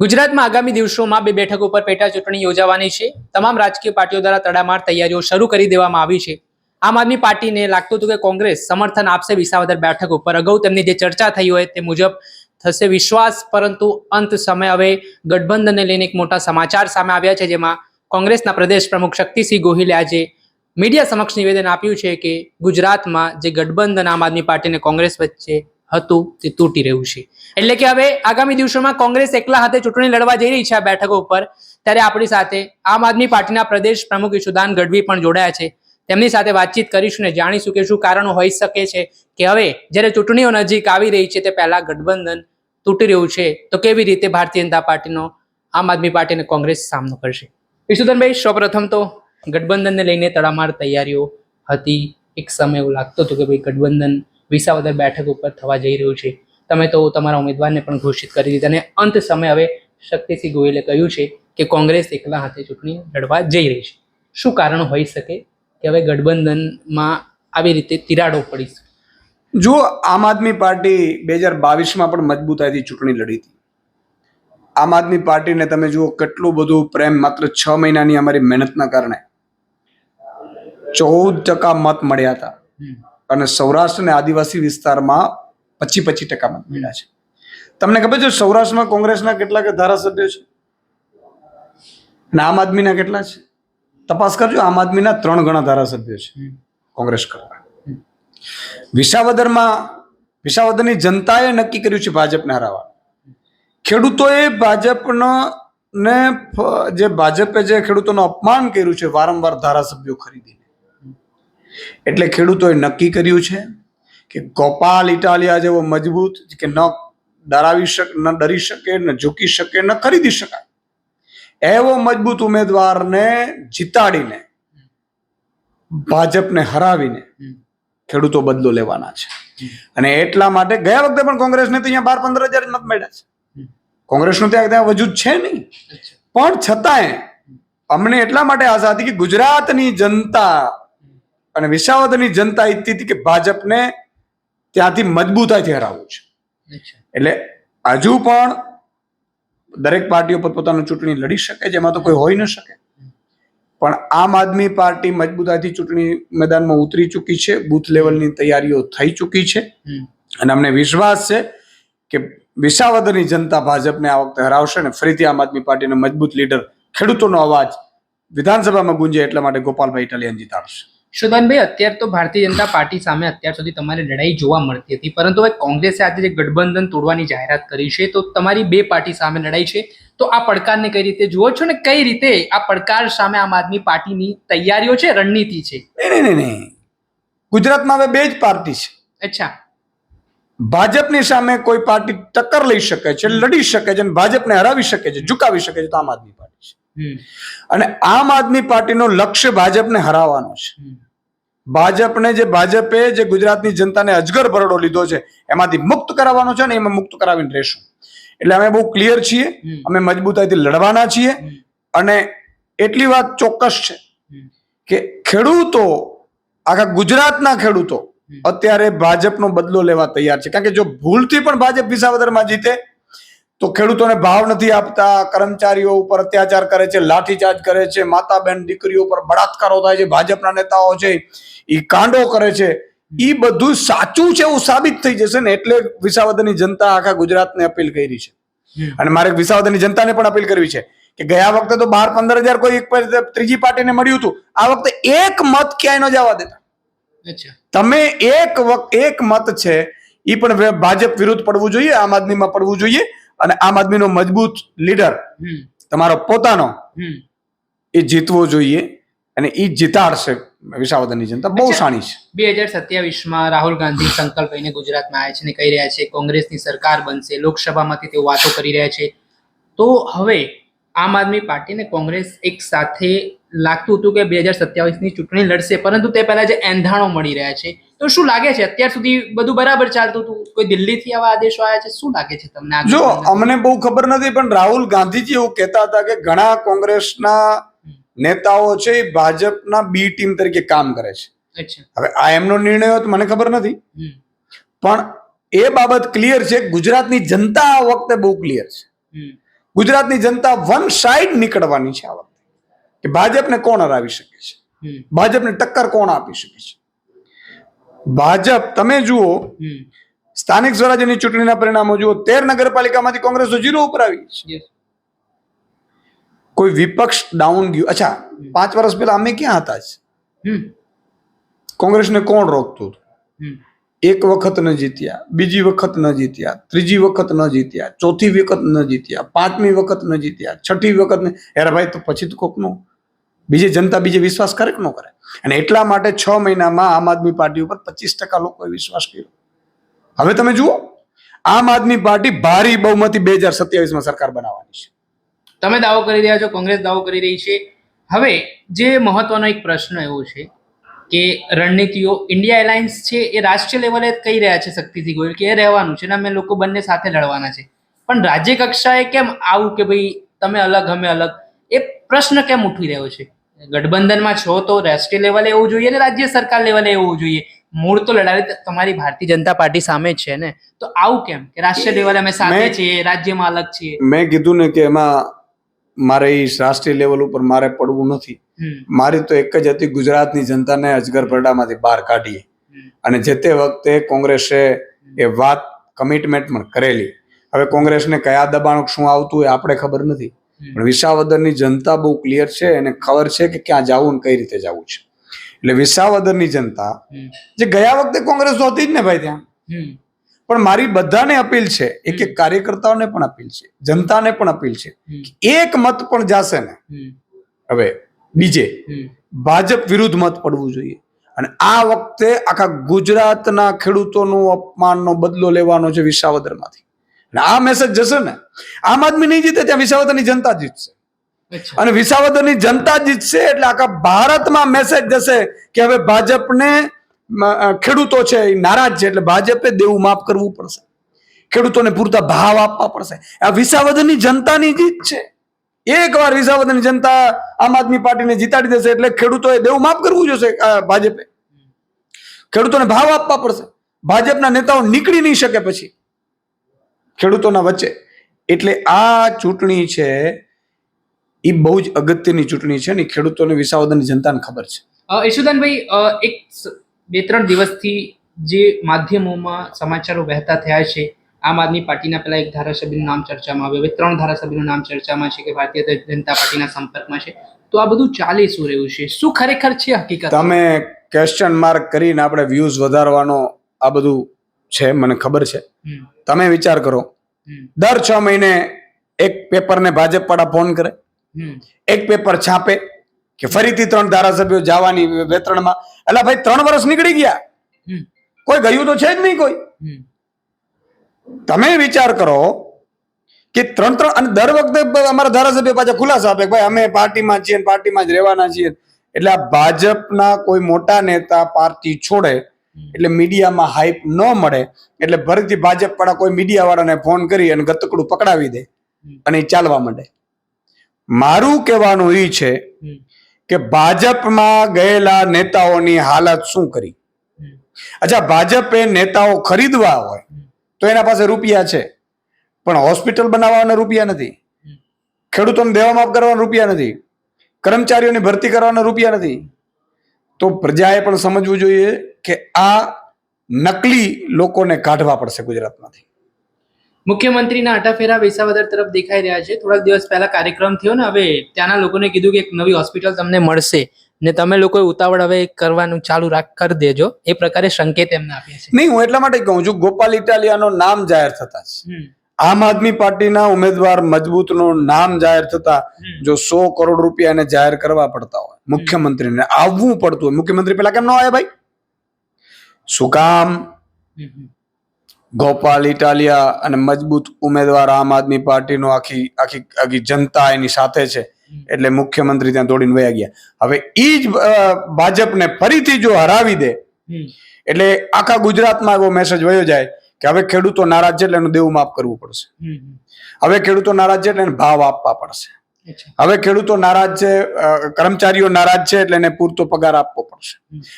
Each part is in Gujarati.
ગુજરાતમાં આગામી દિવસોમાં બે બેઠકો પર પેટા ચૂંટણી યોજાવાની છે. તમામ રાજકીય પાર્ટીઓ દ્વારા તડામાર તૈયારીઓ શરૂ કરી દેવામાં આવી છે. આમ આદમી પાર્ટીને લાગતું હતું કે કોંગ્રેસ સમર્થન આપશે વિસાવદર બેઠક ઉપર. અગાઉ તેમની જે ચર્ચા થઈ હોય તે મુજબ થશે વિશ્વાસ, પરંતુ અંત સમય હવે ગઠબંધનને લઈને એક મોટા સમાચાર સામે આવ્યા છે, જેમાં કોંગ્રેસના પ્રદેશ પ્રમુખ શક્તિસિંહ ગોહિલે આજે મીડિયા સમક્ષ નિવેદન આપ્યું છે કે ગુજરાતમાં જે ગઠબંધન આમ આદમી પાર્ટી અને કોંગ્રેસ વચ્ચે હતું તે તૂટી રહ્યું છે. એટલે કે હવે આગામી દિવસોમાં કોંગ્રેસ એકલા હાથે ચૂંટણી લડવા જઈ રહી છે આ બેઠકો ઉપર, ત્યારે આપણી સાથે આમ આદમી પાર્ટીના પ્રદેશ પ્રમુખ ઈશુદાન ગઢવી પણ જોડાયા છે. તેમની સાથે વાતચીત કરીશું ને જાણીશું કે શું કારણો હોઈ શકે છે કે હવે જ્યારે ચૂંટણીઓ નજીક આવી રહી છે તે પહેલા ગઠબંધન તૂટી રહ્યું છે, તો કેવી રીતે ભારતીય જનતા પાર્ટીનો આમ આદમી પાર્ટી અને કોંગ્રેસ સામનો કરશે? ઈશુદાનભાઈ, સૌપ્રથમ તો ગઠબંધનને લઈને તડામાર તૈયારીઓ હતી. એક સમય એવું લાગતું હતું કે ભાઈ ગઠબંધન વિસાવદર બેઠક ઉપર થવા જઈ રહ્યું છે. તમે તો તમારા ઉમેદવારને પણ ઘોષિત કરી દીધા અને અંત સમય હવે શક્તિસિંહ ગોયલે કહ્યું છે કે કોંગ્રેસ એકલા હાથે ચૂંટણી લડવા જઈ રહી છે. શું કારણ હોઈ શકે કે હવે ગઠબંધનમાં આવી રીતે તિરાડો પડી છે? જો આમ આદમી પાર્ટી બે હજાર બાવીસમાં પણ મજબૂતાઈથી ચૂંટણી લડી હતી. આમ આદમી પાર્ટીને તમે જુઓ કેટલું બધું પ્રેમ માત્ર છ મહિનાની અમારી મહેનતના કારણે. ચૌદ ટકા મત મળ્યા હતા. અને સૌરાષ્ટ્ર અને આદિવાસી વિસ્તારમાં પચી પચી ટકા મત મળ્યા છે. તમને ખબર છે સૌરાષ્ટ્રમાં કોંગ્રેસના કેટલાક ધારાસભ્યો છે? અને આમ આદમીના કેટલા છે? તપાસ કરજો, આમ આદમીના ત્રણ ગણા ધારાસભ્યો છે કોંગ્રેસ કરતા. વિસાવદરમાં, વિસાવદરની જનતાએ નક્કી કર્યું છે ભાજપને હરાવવા ખેડૂતોએ ભાજપનો ને જે ભાજપે જે ખેડૂતોનું અપમાન કર્યું છે, વારંવાર ધારાસભ્યો ખરીદીને. એટલે ખેડૂતોએ નક્કી કર્યું છે કે ગોપાલ ઇટાલિયા જેવો મજબૂત કે ન ડરાવી શકે ન ડરી શકે ન ઝૂકી શકે ન ખરીદી શકાય એવો મજબૂત ઉમેદવારને જીતાડીને ભાજપને હરાવીને ખેડૂતો બદલો લેવાના છે. અને એટલા માટે ગયા વખતે પણ કોંગ્રેસને તો અહીંયા બાર પંદર હજાર મત મળ્યા છે. કોંગ્રેસનું ત્યાં ત્યાં વજૂદ છે નહીં. પણ છતાંય અમને એટલા માટે આશા હતી કે ગુજરાતની જનતા અને વિસાવદરની જનતા ઈચ્છતી હતી કે ભાજપને ત્યાંથી મજબૂતાઈથી હરાવવું છે. એટલે હજુ પણ દરેક પાર્ટીઓ પોતપોતાનું ચૂંટણી લડી શકે જેમાં તો કોઈ હોઈ ન શકે. પણ આમ આદમી પાર્ટી મજબૂતાઈથી ચૂંટણી મેદાનમાં ઉતરી ચૂકી છે બૂથ લેવલની તૈયારીઓ થઈ ચૂકી છે. અને અમને વિશ્વાસ છે કે વિસાવદરની જનતા ભાજપને આ વખતે હરાવશે અને ફરીથી આમ આદમી પાર્ટીનો મજબૂત લીડર ખેડૂતોનો અવાજ વિધાનસભામાં ગુંજે એટલા માટે ગોપાલભાઈ ઇટાલિયન જીતાડશે ઈશુદાનભાઈ અત્યારે તો ભારતીય જનતા પાર્ટી સામે અત્યાર સુધી તમારી લડાઈ જોવા મળતી હતી. પરંતુ હવે કોંગ્રેસે આજે જે ગઠબંધન તોડવાની જાહેરાત કરી છે તો તમારી બે પાર્ટી સામે લડાઈ છે. તો આ પડકારને કઈ રીતે જુઓ છો ને કઈ રીતે આ પડકાર સામે આમ આદમી પાર્ટીની તૈયારીઓ છે રણનીતિ છે? નહીં નહીં નહીં. ગુજરાતમાં હવે બે જ પાર્ટી છે. અચ્છા. ભાજપની સામે કોઈ પાર્ટી ટક્કર લઈ શકે છે લડી શકે છે અને ભાજપને હરાવી શકે છે ઝુકાવી શકે છે તો આમ આદમી પાર્ટી છે. અને આમ આદમી પાર્ટીનો લક્ષ્ય ભાજપને હરાવવાનો છે. ભાજપને જે ભાજપે જે ગુજરાતની જનતાને અજગર બરડો લીધો છે એમાંથી મુક્ત કરાવવાનો છે ને એમાં મુક્ત કરાવીને રહેશું. એટલે અમે બહુ ક્લિયર છીએ. અમે મજબૂતાઈથી લડવાના છીએ. અને એટલી વાત ચોક્કસ છે કે ખેડૂતો આખા ગુજરાતના ખેડૂતો અત્યારે ભાજપનો બદલો લેવા તૈયાર છે. કારણ કે જો ભૂલથી પણ ભાજપ વિસાવદરમાં જીતે તો ખેડૂતોને ભાવ નથી આપતા કર્મચારીઓ ઉપર અત્યાચાર કરે છે લાઠીચાર્જ કરે છે માતા બહેન દીકરીઓ પર બળાત્કારો થાય છે ભાજપના નેતાઓ છે એ કાંડો કરે છે. એ બધું સાચું છે એવું સાબિત થઈ જશે ને એટલે વિસાવદરની જનતા આખા ગુજરાતને અપીલ કરી છે. અને મારે વિસાવદરની જનતાને પણ અપીલ કરવી છે કે ગયા વખતે તો બાર પંદર હજાર કોઈ એક ત્રીજી પાર્ટીને મળ્યું હતું આ વખતે એક મત ક્યાંય ન જવા દેતા. તમે એક વખત એક મત છે એ પણ ભાજપ વિરુદ્ધ પડવું જોઈએ આમ આદમીમાં પડવું જોઈએ અને આમ આદમીનો મજબૂત લીડર તમારો પોતાનો. એ જીતવો જોઈએ અને એ જીતાડશે વિસાવદરની જનતા બહુ. સાણી છે બે હજાર સત્યાવીસમાં રાહુલ ગાંધી સંકલ્પ લઈને ગુજરાતમાં આવ્યા છે ને કહી રહ્યા છે કોંગ્રેસની સરકાર બનશે લોકસભામાંથી તેઓ વાતો કરી રહ્યા છે તો હવે આમ આદમી પાર્ટી ને કોંગ્રેસ એક સાથે લાગતું હતું કે બે હજાર સત્યાવીસની ચૂંટણી લડશે પરંતુ તે પહેલા જે એંધાણો મળી રહ્યા છે તો શું લાગે છે? અત્યાર સુધી બધું બરાબર ચાલતું હતું? કોઈ દિલ્હીથી આવા આદેશો આવ્યા છે? શું લાગે છે તમને જો અમને બહુ ખબર નથી પણ રાહુલ ગાંધીજી એવું કહેતા હતા કે ઘણા કોંગ્રેસના નેતાઓ છે એ ભાજપના બી ટીમ તરીકે કામ કરે છે. હવે આ એમનો નિર્ણય તો મને ખબર નથી. પણ એ બાબત ક્લિયર છે ગુજરાતની જનતા આ વખતે બહુ ક્લિયર છે. ગુજરાતની જનતા વન સાઈડ નીકળવાની છે આ વખતે. કે ભાજપને કોણ હરાવી શકે છે? ભાજપને ટક્કર કોણ આપી શકે છે? ભાજપ તમે જુઓ સ્થાનિક સ્વરાજ્યની ચૂંટણીના પરિણામો જુઓ તેર નગરપાલિકામાંથી કોંગ્રેસ જીરો ઉપર આવી કોઈ વિપક્ષ ડાઉન ગયું. અચ્છા પાંચ વર્ષ પહેલા અમે ક્યાં હતા જ? કોંગ્રેસને કોણ રોકતું હતું? એક વખત ન જીત્યા બીજી વખત ન જીત્યા ત્રીજી વખત ન જીત્યા ચોથી વખત ન જીત્યા પાંચમી વખત ન જીત્યા છઠ્ઠી વખત ને ભાઈ તો પછી તો કોકનો બીજી જનતા બીજે વિશ્વાસ કરે કે ન કરે? અને એટલા માટે છ મહિનામાં આમ આદમી પાર્ટી ઉપર પચીસ ટકા લોકોએ વિશ્વાસ કર્યો. હવે તમે જુઓ, આમ આદમી પાર્ટી ભારી બહુમતી બે હજાર સત્યાવીસમાં સરકાર બનાવવાની છે. તમે દાવો કરી રહ્યા છો, કોંગ્રેસ દાવો કરી રહી છે. હવે જે મહત્વનો એક પ્રશ્ન એવો છે કે રણનીતિઓ ઇન્ડિયા એલાયન્સ છે એ રાષ્ટ્રીય લેવલે કહી રહ્યા છે શક્તિથી ગોયલ કે એ રહેવાનું છે ને અમે લોકો બંને સાથે લડવાના છે. પણ રાજ્ય કક્ષાએ કેમ આવું કે ભાઈ તમે અલગ, અમે અલગ? એ પ્રશ્ન કેમ ઉઠી રહ્યો છે? ગઠબંધનમાં છો તો રાષ્ટ્રીય લેવલે એવું જોઈએ ને રાજ્ય સરકાર લેવલે એવું જોઈએ? મૂળ તો લડાઈ તમારી ભારતીય જનતા પાર્ટી સામે છે ને? તો આવું કેમ? કે રાષ્ટ્રીય લેવલે અમે સામે છીએ રાજ્યમાં અલગ છીએ. મેં કીધું ને કે એમાં મારે એ રાષ્ટ્રીય લેવલ ઉપર મારે પડવું નથી. મારી તો એક જ હતી ગુજરાતની જનતાને અજગર પરડામાંથી બહાર કાઢીએ. અને જે તે વખતે કોંગ્રેસે એ વાત કમિટમેન્ટ પણ કરેલી. હવે કોંગ્રેસને કયા દબાણ શું આવતું એ આપણે ખબર નથી. પણ વિસાવદરની જનતા બહુ ક્લિયર છે એને ખબર છે કે ક્યાં જવું ને કઈ રીતે જવું છે. એટલે વિસાવદરની જનતા જે ગયા વખતે કોંગ્રેસ તો હતી જ ને ભાઈ ત્યાં. પણ મારી બધાને અપીલ છે એક એક કાર્યકર્તાઓને પણ અપીલ છે જનતાને પણ અપીલ છે એક મત પણ જાશે ને હવે બીજે ભાજપ વિરુદ્ધ મત પડવું જોઈએ. અને આ વખતે આખા ગુજરાતના ખેડૂતોનું અપમાનનો બદલો લેવાનો છે વિસાવદરમાંથી. આ મેસેજ જશે ને આમ આદમી નહીં જીતે ત્યાં વિસાવદરની જનતા જીતશે. અને વિસાવદરની જનતા જીતશે એટલે આખા ભારતમાં મેસેજ જશે કે હવે ભાજપને ખેડૂતો છે એ નારાજ છે એટલે ભાજપે દેવું માફ કરવું પડશે. ખેડૂતોને પૂરતા ભાવ આપવા પડશે. આ વિસાવદરની જનતાની જીત છે. એકવાર વિસાવદરની જનતા આમ આદમી પાર્ટીને જીતાડી દેશે એટલે ખેડૂતોએ દેવું માફ કરવું જોશે ભાજપે. ખેડૂતોને ભાવ આપવા પડશે. ભાજપના નેતાઓ નીકળી નહીં શકે પછી. ખેડૂતોના વચ્ચે. એટલે આ ચૂંટણી છે એ બહુ જ અગત્યની ચૂંટણી છે ને ખેડૂતોને વિસાવદનની જનતાને ખબર છે. યશુદાનભાઈ એક બે ત્રણ દિવસથી જે માધ્યમોમાં સમાચારો વહેતા થયા છે આમ આદમી પાર્ટીના પહેલા એક ધારાસભ્યનું નામ ચર્ચામાં આવ્યું હવે ત્રણ ધારાસભ્યનું નામ ચર્ચામાં છે કે ભારતીય જનતા પાર્ટીના સંપર્કમાં છે. તો આ બધું ચાલી શું રહ્યું છે? શું ખરેખર છે હકીકત? તમે ક્વેશ્ચન માર્ક કરીને આપણે વ્યૂઝ વધારવાનો આ બધું છે મને ખબર છે. તમે વિચાર કરો. દર છ મહિને એક પેપરને ભાજપ વાળા ફોન કરે. એક પેપર છાપે કે ફરીથી ત્રણ ધારાસભ્યો જવાની વેતરણમાં. એટલે ભાઈ ત્રણ વર્ષ નીકળી ગયા. કોઈ ગયું તો છે જ નહીં કોઈ. તમે વિચાર કરો કે ત્રણ ત્રણ અને દર વખતે અમારા ધારાસભ્ય પાછા ખુલાસા આપે ભાઈ અમે પાર્ટીમાં છીએ પાર્ટીમાં જ રહેવાના છીએ. એટલે આ ભાજપના કોઈ મોટા નેતા પાર્ટી છોડે એટલે મીડિયામાં હાઈપ ન મળે એટલે ભરતી ભાજપ વાળા કોઈ મીડિયા વાળાને ફોન કરી અને ગતકડું પકડાવી દે અને ચાલવા માંડે. મારું કહેવાનું એ છે કે ભાજપમાં ગયેલા નેતાઓની હાલત શું કરી? અચ્છા ભાજપે નેતાઓ ખરીદવા હોય તો એના પાસે રૂપિયા છે પણ હોસ્પિટલ બનાવવાના રૂપિયા નથી. ખેડૂતોને દેવા માફ કરવાના રૂપિયા નથી. કર્મચારીઓની ભરતી કરવાના રૂપિયા નથી. તો પ્રજાએ પણ સમજવું જોઈએ કે આ નકલી લોકોને કાઢવા પડશે ગુજરાતમાંથી. મુખ્યમંત્રીના અટાફેરા વિસાવદર તરફ દેખાઈ રહ્યા છે. થોડાક દિવસ પહેલા કાર્યક્રમ થયો ને હવે ત્યાંના લોકોને કીધું કે એક નવી હોસ્પિટલ તમને મળશે ને તમે લોકોએ ઉતાવળ હવે કરવાનું ચાલુ રાખ કરી દેજો. એ પ્રકારે સંકેત એમને આપ્યા છે. નહીં હું એટલા માટે કહું છું ગોપાલ ઇટાલિયાનો નામ જાહેર થતા છે આમ આદમી પાર્ટીના ઉમેદવાર મજબૂતનું નામ જાહેર થતા જો સો કરોડ રૂપિયા એને જાહેર કરવા પડતા હોય મુખ્યમંત્રીને આવવું પડતું હોય. મુખ્યમંત્રી પેલા કેમ ન આવે ભાઈ? શું કામ? હમ, હમ. ગોપાલ ઇટાલિયા અને મજબૂત ઉમેદવાર આમ આદમી પાર્ટીનો આખી આખી આખી જનતા એની સાથે છે. એટલે મુખ્યમંત્રી ત્યાં દોડીને વયા ગયા. હવે એ જ ભાજપને ફરીથી જો હરાવી દે એટલે આખા ગુજરાતમાં એવો મેસેજ વયો જાય કે હવે ખેડૂતો નારાજ છે એટલે એનું દેવું માફ કરવું પડશે. હવે ખેડૂતો નારાજ છે એટલે એને ભાવ આપવા પડશે. હવે ખેડૂતો નારાજ છે કર્મચારીઓ નારાજ છે એટલે એને પૂરતો પગાર આપવો પડશે.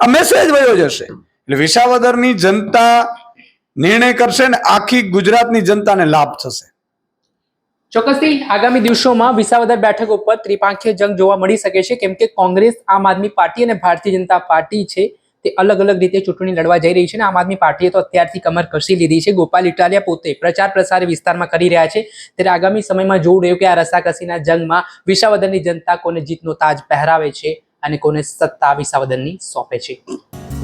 આ મેસેજ વયો જશે. એટલે વિસાવદરની જનતા નિર્ણય કરશે ને આખી ગુજરાતની જનતાને લાભ થશે. ચોક્કસથી આગામી દિવસોમાં વિસાવદર બેઠક ઉપર ત્રિપાંખીય જંગ જોવા મળી શકે છે. કેમ કે કોંગ્રેસ, આમ આદમી પાર્ટી અને ભારતીય જનતા પાર્ટી છે તે અલગ અલગ રીતે ચૂંટણી લડવા જઈ રહી છે અને આમ આદમી પાર્ટીએ તો અત્યારથી કમર કસી લીધી છે. ગોપાલ ઇટાલિયા પોતે પ્રચાર પ્રસાર વિસ્તારમાં કરી રહ્યા છે. ત્યારે આગામી સમયમાં જોવું રહ્યું કે આ રસાકસીના જંગમાં વિસાવદરની જનતા કોને જીતનો તાજ પહેરાવે છે અને કોને સત્તા વિસાવદરની સોંપે છે.